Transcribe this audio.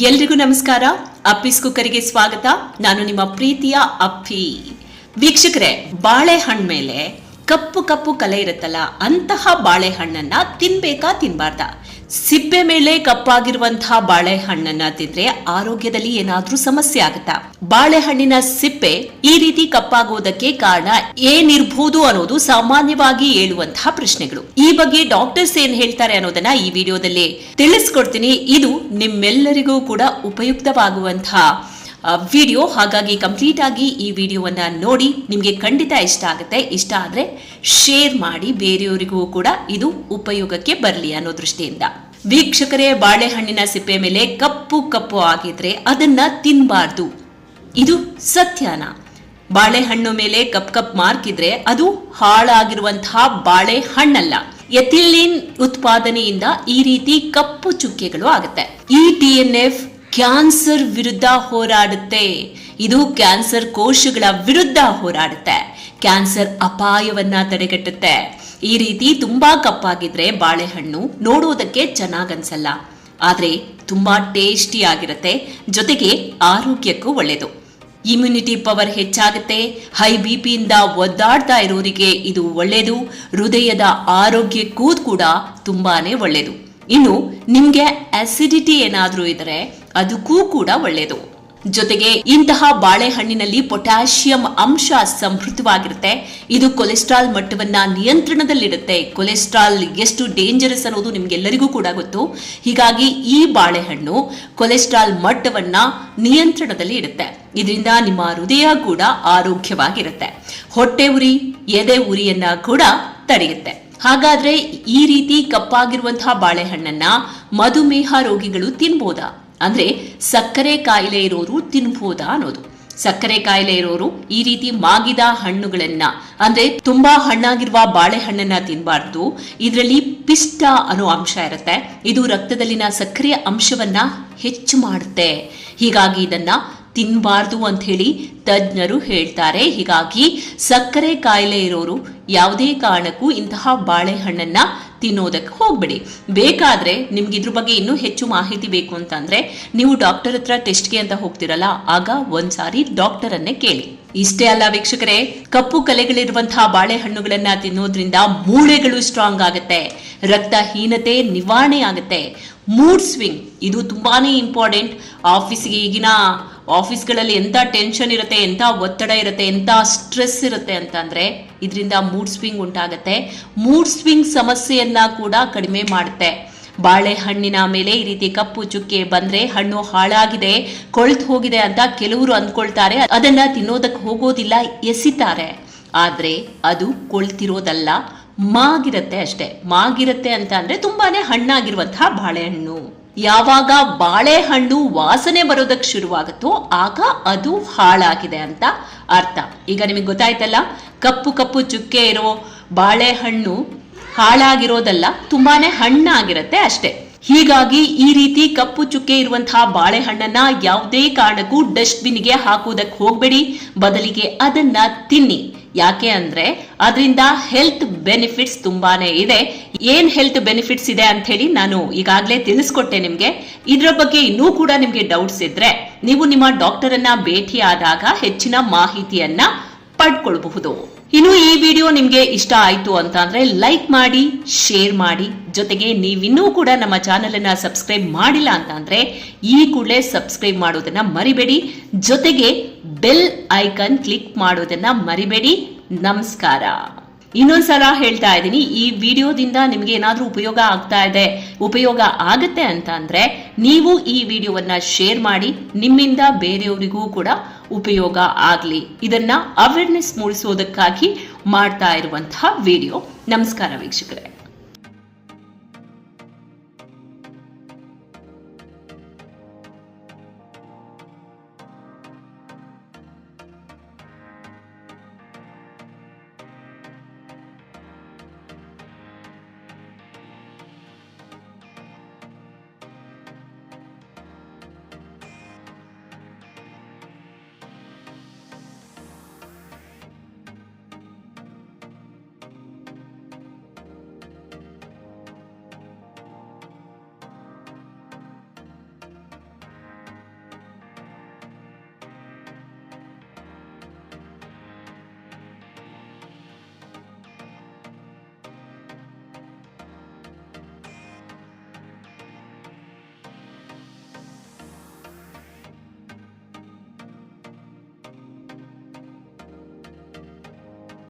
ಎಲ್ರಿಗೂ ನಮಸ್ಕಾರ. ಅಪ್ಪಿಸ್ ಕುಕ್ಕರಿಗೆ ಸ್ವಾಗತ. ನಾನು ನಿಮ್ಮ ಪ್ರೀತಿಯ ಅಪ್ಪಿ. ವೀಕ್ಷಕರೇ, ಬಾಳೆಹಣ್ಣು ಮೇಲೆ ಕಪ್ಪು ಕಪ್ಪು ಕಲೆ ಇರುತ್ತಲ್ಲ, ಅಂತಹ ಬಾಳೆಹಣ್ಣನ್ನ ತಿನ್ಬೇಕಾ ತಿನ್ಬಾರ್ದಾ? ಸಿಪ್ಪೆ ಮೇಲೆ ಕಪ್ಪಾಗಿರುವಂತಹ ಬಾಳೆಹಣ್ಣನ್ನ ತಿಂದ್ರೆ ಆರೋಗ್ಯದಲ್ಲಿ ಏನಾದ್ರೂ ಸಮಸ್ಯೆ ಆಗುತ್ತಾ? ಬಾಳೆಹಣ್ಣಿನ ಸಿಪ್ಪೆ ಈ ರೀತಿ ಕಪ್ಪಾಗುವುದಕ್ಕೆ ಕಾರಣ ಏನಿರ್ಬಹುದು ಅನ್ನೋದು ಸಾಮಾನ್ಯವಾಗಿ ಹೇಳುವಂತಹ ಪ್ರಶ್ನೆಗಳು. ಈ ಬಗ್ಗೆ ಡಾಕ್ಟರ್ಸ್ ಏನ್ ಹೇಳ್ತಾರೆ ಅನ್ನೋದನ್ನ ಈ ವಿಡಿಯೋದಲ್ಲಿ ತಿಳಿಸ್ಕೊಡ್ತೀನಿ. ಇದು ನಿಮ್ಮೆಲ್ಲರಿಗೂ ಕೂಡ ಉಪಯುಕ್ತವಾಗುವಂತಹ ವಿಡಿಯೋ ಹಾಗಾಗಿ ಕಂಪ್ಲೀಟ್ ಆಗಿ ಈ ವಿಡಿಯೋವನ್ನ ನೋಡಿ ನಿಮಗೆ ಖಂಡಿತ ಇಷ್ಟ ಆಗುತ್ತೆ. ಇಷ್ಟ ಆದ್ರೆ ಶೇರ್ ಮಾಡಿ, ಬೇರೆಯವರಿಗೂ ಕೂಡ ಇದು ಉಪಯೋಗಕ್ಕೆ ಬರಲಿ ಅನ್ನೋ ದೃಷ್ಟಿಯಿಂದ. ವೀಕ್ಷಕರೇ, ಬಾಳೆಹಣ್ಣಿನ ಸಿಪ್ಪೆ ಮೇಲೆ ಕಪ್ಪು ಕಪ್ಪು ಆಗಿದ್ರೆ ಅದನ್ನ ತಿನ್ನಬಾರ್ದು ಇದು ಸತ್ಯನಾ. ಬಾಳೆಹಣ್ಣು ಮೇಲೆ ಕಪ್ ಕಪ್ ಮಾರ್ಕ್ ಇದ್ರೆ ಅದು ಹಾಳಾಗಿರುವಂತಹ ಬಾಳೆಹಣ್ಣಲ್ಲ. ಎಥಿಲೀನ್ ಉತ್ಪಾದನೆಯಿಂದ ಈ ರೀತಿ ಕಪ್ಪು ಚುಕ್ಕೆಗಳು ಆಗುತ್ತೆ. ಈ ಟಿ ಎನ್ ಎಫ್ ಕ್ಯಾನ್ಸರ್ ವಿರುದ್ಧ ಹೋರಾಡುತ್ತೆ. ಇದು ಕ್ಯಾನ್ಸರ್ ಕೋಶಗಳ ವಿರುದ್ಧ ಹೋರಾಡುತ್ತೆ. ಕ್ಯಾನ್ಸರ್ ಅಪಾಯವನ್ನ ತಡೆಗಟ್ಟುತ್ತೆ. ಈ ರೀತಿ ತುಂಬಾ ಕಪ್ಪಾಗಿದ್ರೆ ಬಾಳೆಹಣ್ಣು ನೋಡುವುದಕ್ಕೆ ಚೆನ್ನಾಗನ್ಸಲ್ಲ. ಆದ್ರೆ ತುಂಬಾ ಟೇಸ್ಟಿ ಆಗಿರುತ್ತೆ. ಜೊತೆಗೆ ಆರೋಗ್ಯಕ್ಕೂ ಒಳ್ಳೆಯದು ಇಮ್ಯುನಿಟಿ ಪವರ್ ಹೆಚ್ಚಾಗುತ್ತೆ. ಹೈ ಬಿ ಪಿಯಿಂದ ಒದ್ದಾಡ್ತಾ ಇರೋರಿಗೆ ಇದು ಒಳ್ಳೆಯದು ಹೃದಯದ ಆರೋಗ್ಯಕ್ಕೂ ಕೂಡ ತುಂಬಾನೇ ಒಳ್ಳೆಯದು ಇನ್ನು ನಿಮಗೆ ಆಸಿಡಿಟಿ ಏನಾದರೂ ಇದ್ರೆ ಅದಕ್ಕೂ ಕೂಡ ಒಳ್ಳೆಯದು ಜೊತೆಗೆ ಇಂತಹ ಬಾಳೆಹಣ್ಣಿನಲ್ಲಿ ಪೊಟ್ಯಾಷಿಯಂ ಅಂಶ ಸಮೃದ್ಧವಾಗಿರುತ್ತೆ ಇದು ಕೊಲೆಸ್ಟ್ರಾಲ್ ಮಟ್ಟವನ್ನ ನಿಯಂತ್ರಣದಲ್ಲಿಡುತ್ತೆ. ಕೊಲೆಸ್ಟ್ರಾಲ್ ಎಷ್ಟು ಡೇಂಜರಸ್ ಅನ್ನೋದು ನಿಮ್ಗೆಲ್ಲರಿಗೂ ಕೂಡ ಗೊತ್ತು. ಹೀಗಾಗಿ ಈ ಬಾಳೆಹಣ್ಣು ಕೊಲೆಸ್ಟ್ರಾಲ್ ಮಟ್ಟವನ್ನ ನಿಯಂತ್ರಣದಲ್ಲಿ ಇಡುತ್ತೆ. ಇದರಿಂದ ನಿಮ್ಮ ಹೃದಯ ಕೂಡ ಆರೋಗ್ಯವಾಗಿರುತ್ತೆ. ಹೊಟ್ಟೆ ಉರಿ, ಎದೆ ಉರಿಯನ್ನ ಕೂಡ ತಡೆಯುತ್ತೆ. ಹಾಗಾದ್ರೆ ಈ ರೀತಿ ಕಪ್ಪಾಗಿರುವಂತಹ ಬಾಳೆಹಣ್ಣನ್ನ ಮಧುಮೇಹ ರೋಗಿಗಳು ತಿನ್ಬೋದಾ? ಅಂದ್ರೆ ಸಕ್ಕರೆ ಕಾಯಿಲೆ ಇರೋರು ತಿನ್ಬೋದಾ ಅನ್ನೋದು. ಸಕ್ಕರೆ ಕಾಯಿಲೆ ಇರೋರು ಈ ರೀತಿ ಮಾಗಿದ ಹಣ್ಣುಗಳನ್ನ, ಅಂದ್ರೆ ತುಂಬಾ ಹಣ್ಣಾಗಿರುವ ಬಾಳೆಹಣ್ಣನ್ನ ತಿನ್ನಬಾರ್ದು ಇದರಲ್ಲಿ ಪಿಷ್ಟ ಅನ್ನೋ ಅಂಶ ಇರುತ್ತೆ. ಇದು ರಕ್ತದಲ್ಲಿನ ಸಕ್ಕರೆಯ ಅಂಶವನ್ನ ಹೆಚ್ಚು ಮಾಡುತ್ತೆ. ಹೀಗಾಗಿ ಇದನ್ನ ತಿನ್ನಬಾರ್ದು ಅಂತ ಹೇಳಿ ತಜ್ಞರು ಹೇಳ್ತಾರೆ. ಹೀಗಾಗಿ ಸಕ್ಕರೆ ಕಾಯಿಲೆ ಇರೋರು ಯಾವುದೇ ಕಾರಣಕ್ಕೂ ಇಂತಹ ಬಾಳೆಹಣ್ಣನ್ನ ತಿನ್ನೋದಕ್ಕೆ ಹೋಗ್ಬೇಡಿ. ಬೇಕಾದ್ರೆ ನಿಮ್ಗೆ ಇದ್ರ ಬಗ್ಗೆ ಇನ್ನೂ ಹೆಚ್ಚು ಮಾಹಿತಿ ಬೇಕು ಅಂತಂದ್ರೆ ನೀವು ಡಾಕ್ಟರ್ ಹತ್ರ ಟೆಸ್ಟ್ಗೆ ಅಂತ ಹೋಗ್ತಿರಲ್ಲ, ಆಗ ಒಂದ್ಸಾರಿ ಡಾಕ್ಟರ್ ಅನ್ನೇ ಕೇಳಿ. ಇಷ್ಟೇ ಅಲ್ಲ ವೀಕ್ಷಕರೇ, ಕಪ್ಪು ಕಲೆಗಳಿರುವಂತಹ ಬಾಳೆಹಣ್ಣುಗಳನ್ನ ತಿನ್ನೋದ್ರಿಂದ ಮೂಳೆಗಳು ಸ್ಟ್ರಾಂಗ್ ಆಗುತ್ತೆ, ರಕ್ತಹೀನತೆ ನಿವಾರಣೆ ಆಗುತ್ತೆ. ಮೂಡ್ ಸ್ವಿಂಗ್ ಇದು ತುಂಬಾನೇ ಇಂಪಾರ್ಟೆಂಟ್ ಆಫೀಸ್ಗೆ ಈಗಿನ ಆಫೀಸ್ಗಳಲ್ಲಿ ಎಂಥ ಟೆನ್ಷನ್ ಇರುತ್ತೆ ಎಂಥ ಒತ್ತಡ ಇರುತ್ತೆ ಎಂಥ ಸ್ಟ್ರೆಸ್ ಇರುತ್ತೆ ಅಂತಂದರೆ ಇದರಿಂದ ಮೂಡ್ ಸ್ವಿಂಗ್ ಉಂಟಾಗತ್ತೆ. ಮೂಡ್ ಸ್ವಿಂಗ್ ಸಮಸ್ಯೆಯನ್ನ ಕೂಡ ಕಡಿಮೆ ಮಾಡುತ್ತೆ. ಬಾಳೆಹಣ್ಣಿನ ಮೇಲೆ ಈ ರೀತಿ ಕಪ್ಪು ಚುಕ್ಕೆ ಬಂದ್ರೆ ಹಣ್ಣು ಹಾಳಾಗಿದೆ, ಕೊಳ್ತು ಹೋಗಿದೆ ಅಂತ ಕೆಲವರು ಅಂದ್ಕೊಳ್ತಾರೆ. ಅದನ್ನ ತಿನ್ನೋದಕ್ಕೆ ಹೋಗೋದಿಲ್ಲ ಎಸಿತಾರೆ. ಆದ್ರೆ ಅದು ಕೊಳ್ತಿರೋದಲ್ಲ, ಮಾಗಿರತ್ತೆ ಅಷ್ಟೇ. ಮಾಗಿರತ್ತೆ ಅಂತ ಅಂದ್ರೆ ತುಂಬಾನೇ ಹಣ್ಣಾಗಿರುವಂತಹ ಬಾಳೆಹಣ್ಣು. ಯಾವಾಗ ಬಾಳೆಹಣ್ಣು ವಾಸನೆ ಬರೋದಕ್ಕೆ ಶುರುವಾಗುತ್ತೋ ಆಗ ಅದು ಹಾಳಾಗಿದೆ ಅಂತ ಅರ್ಥ. ಈಗ ನಿಮಗೆ ಗೊತ್ತಾಯ್ತಲ್ಲ, ಕಪ್ಪು ಕಪ್ಪು ಚುಕ್ಕೆ ಇರೋ ಬಾಳೆಹಣ್ಣು ಹಾಳಾಗಿರೋದಲ್ಲ, ತುಂಬಾನೇ ಹಣ್ಣಾಗಿರುತ್ತೆ ಅಷ್ಟೇ. ಹೀಗಾಗಿ ಈ ರೀತಿ ಕಪ್ಪು ಚುಕ್ಕೆ ಇರುವಂತಹ ಬಾಳೆಹಣ್ಣನ್ನ ಯಾವುದೇ ಕಾರಣಕ್ಕೂ ಡಸ್ಟ್ಬಿನ್ಗೆ ಹಾಕುವುದಕ್ಕೆ ಹೋಗಬೇಡಿ, ಬದಲಿಗೆ ಅದನ್ನ ತಿನ್ನಿ. ಯಾಕೆ ಅಂದ್ರೆ ಅದರಿಂದ ಹೆಲ್ತ್ ಬೆನಿಫಿಟ್ಸ್ ತುಂಬಾನೇ ಇದೆ. ಏನ್ ಹೆಲ್ತ್ ಬೆನಿಫಿಟ್ಸ್ ಇದೆ ಅಂತ ಹೇಳಿ ನಾನು ಈಗಾಗಲೇ ತಿಳಿಸ್ಕೊಟ್ಟೆ ನಿಮ್ಗೆ. ಇದ್ರ ಬಗ್ಗೆ ಇನ್ನೂ ಕೂಡ ನಿಮ್ಗೆ ಡೌಟ್ಸ್ ಇದ್ರೆ ನೀವು ನಿಮ್ಮ ಡಾಕ್ಟರ್ ಅನ್ನ ಭೇಟಿ ಆದಾಗ ಹೆಚ್ಚಿನ ಮಾಹಿತಿಯನ್ನ ಪಡ್ಕೊಳ್ಬಹುದು. ಇನ್ನು ಈ ವಿಡಿಯೋ ನಿಮಗೆ ಇಷ್ಟ ಆಯ್ತು ಅಂತ ಅಂದ್ರೆ ಲೈಕ್ ಮಾಡಿ ಶೇರ್ ಮಾಡಿ. ಜೊತೆಗೆ ನೀವಿನ್ನೂ ಕೂಡ ನಮ್ಮ ಚಾನೆಲ್ ಅನ್ನ ಸಬ್ಸ್ಕ್ರೈಬ್ ಮಾಡಿಲ್ಲ ಅಂತ ಅಂದ್ರೆ ಈ ಕೂಡಲೇ ಸಬ್ಸ್ಕ್ರೈಬ್ ಮಾಡೋದನ್ನ ಮರಿಬೇಡಿ. ಜೊತೆಗೆ ಬೆಲ್ ಐಕನ್ ಕ್ಲಿಕ್ ಮಾಡೋದನ್ನ ಮರಿಬೇಡಿ. ನಮಸ್ಕಾರ. ಇನ್ನೊಂದ್ಸಲ ಹೇಳ್ತಾ ಇದ್ದೀನಿ, ಈ ವಿಡಿಯೋದಿಂದ ನಿಮ್ಗೆ ಏನಾದ್ರೂ ಉಪಯೋಗ ಆಗ್ತಾ ಇದೆ, ಉಪಯೋಗ ಆಗುತ್ತೆ ಅಂತ ಅಂದ್ರೆ ನೀವು ಈ ವಿಡಿಯೋವನ್ನ ಶೇರ್ ಮಾಡಿ, ನಿಮ್ಮಿಂದ ಬೇರೆಯವರಿಗೂ ಕೂಡ ಉಪಯೋಗ ಆಗಲಿ. ಇದನ್ನ ಅವೇರ್ನೆಸ್ ಮೂಡಿಸೋದಕ್ಕಾಗಿ ಮಾಡ್ತಾ ಇರುವಂತಹ ವಿಡಿಯೋ ನಮಸ್ಕಾರ ವೀಕ್ಷಕರೇ.